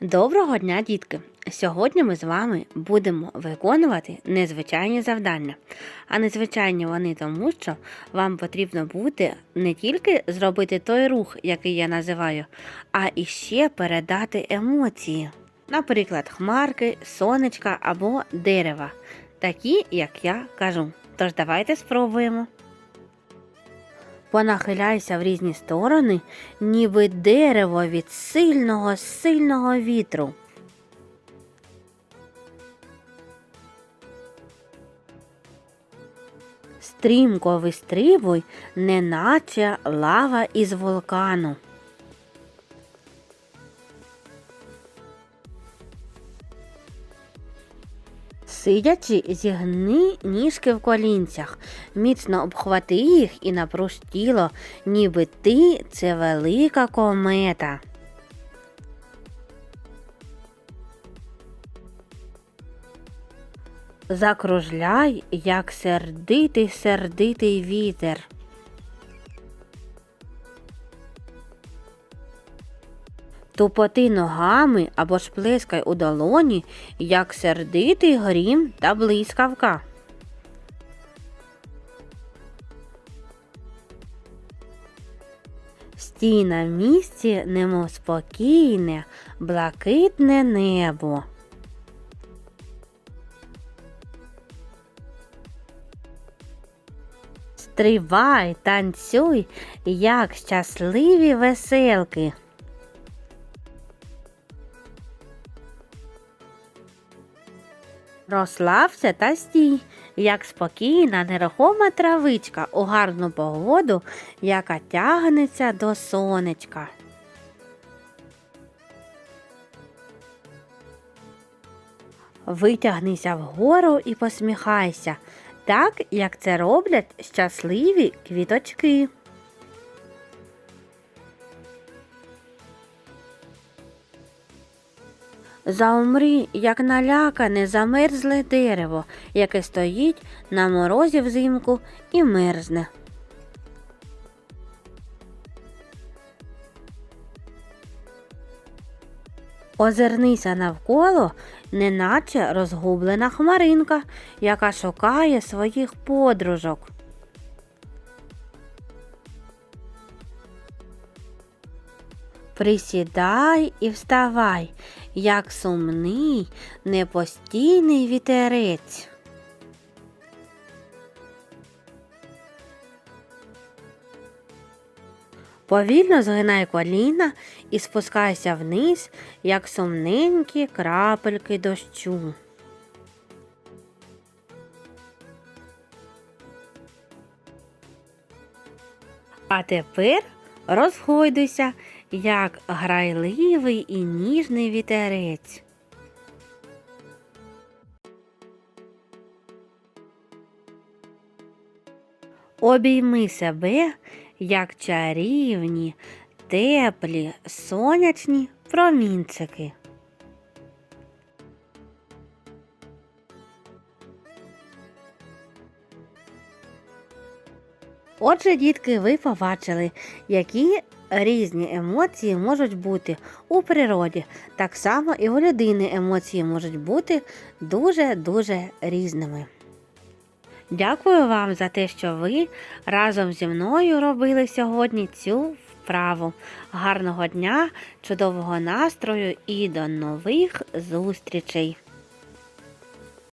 Доброго дня, дітки! Сьогодні ми з вами будемо виконувати незвичайні завдання. А незвичайні вони тому, що вам потрібно буде не тільки зробити той рух, який я називаю, а іще передати емоції. Наприклад, хмарки, сонечка або дерева, такі, як я кажу. Тож давайте спробуємо. Понахиляйся в різні сторони, ніби дерево від сильного, сильного вітру. Стрімко вистрибуй, неначе лава із вулкану. Сидячи, зігни ніжки в колінцях, міцно обхвати їх і напруж тіло, ніби ти це велика комета. Закружляй, як сердитий сердитий вітер. Тупоти ногами або ж плескай у долоні, як сердитий грім та блискавка. Стій на місці, немов спокійне, блакитне небо. Стрибай, танцюй, як щасливі веселки. Розслабся та стій, як спокійна, нерухома травичка у гарну погоду, яка тягнеться до сонечка. Витягнися вгору і посміхайся, так як це роблять щасливі квіточки. Заумри, як налякане, замерзле дерево, яке стоїть на морозі взимку і мерзне. Озирнися навколо, неначе розгублена хмаринка, яка шукає своїх подружок. Присідай і вставай, як сумний, непостійний вітерець. Повільно згинай коліна і спускайся вниз, як сумненькі крапельки дощу. А тепер розгойдуйся, як грайливий і ніжний вітерець. Обійми себе, як чарівні, теплі, сонячні промінчики. Отже, дітки, ви побачили, які різні емоції можуть бути у природі. Так само і у людини емоції можуть бути дуже-дуже різними. Дякую вам за те, що ви разом зі мною робили сьогодні цю вправу. Гарного дня, чудового настрою і до нових зустрічей!